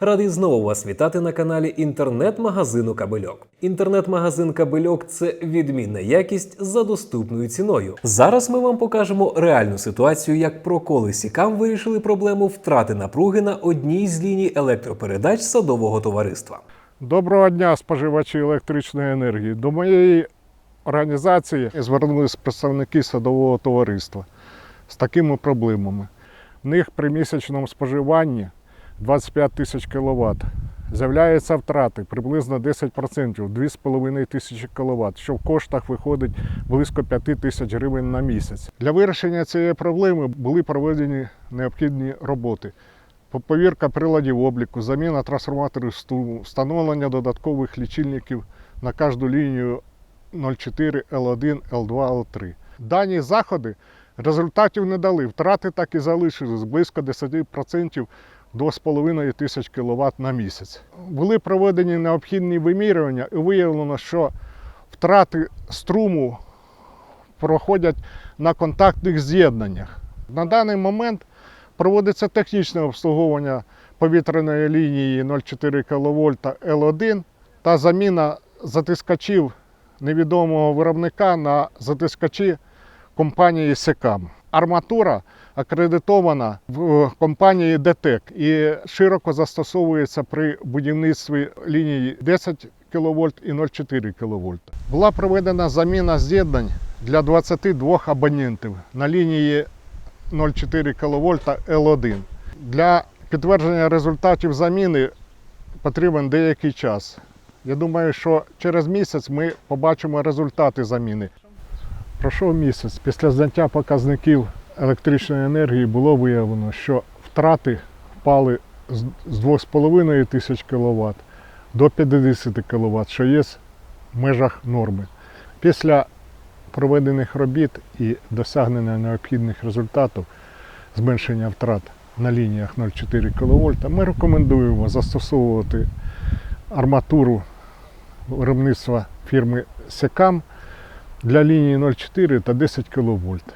Радий знову вас вітати на каналі інтернет-магазину Кабельок. Інтернет-магазин Кабельок це відмінна якість за доступною ціною. Зараз ми вам покажемо реальну ситуацію, як проколи сікам вирішили проблему втрати напруги на одній з ліній електропередач садового товариства. Доброго дня, споживачі електричної енергії. До моєї організації звернулись представники садового товариства з такими проблемами. В них при місячному споживанні 25 тисяч кВт. З'являються втрати приблизно 10%, 2,5 тисячі кВт, що в коштах виходить близько 5 тисяч гривень на місяць. Для вирішення цієї проблеми були проведені необхідні роботи. Повірка приладів обліку, заміна трансформаторів струму, встановлення додаткових лічильників на кожну лінію 04, L1, L2, L3. Дані заходи результатів не дали. Втрати так і залишились близько 10% до 2,5 тисяч кВт на місяць. Були проведені необхідні вимірювання і виявлено, що втрати струму проходять на контактних з'єднаннях. На даний момент проводиться технічне обслуговування повітряної лінії 0,4 кВт L1 та заміна затискачів невідомого виробника на затискачі компанії Секам. Арматура акредитована в компанії ДТЕК і широко застосовується при будівництві лінії 10 кВт і 0,4 кВт. Була проведена заміна з'єднань для 22 абонентів на лінії 0,4 кВт L1. Для підтвердження результатів заміни потрібен деякий час. Я думаю, що через місяць ми побачимо результати заміни. Пройшов місяць. Після зняття показників електричної енергії було виявлено, що втрати впали з з 2,5 тисяч кВт до 50 кВт, що є в межах норми. Після проведених робіт і досягнення необхідних результатів зменшення втрат на лініях 0,4 кВт, ми рекомендуємо застосовувати арматуру виробництва фірми Секам для лінії 0,4 та 10 кВт.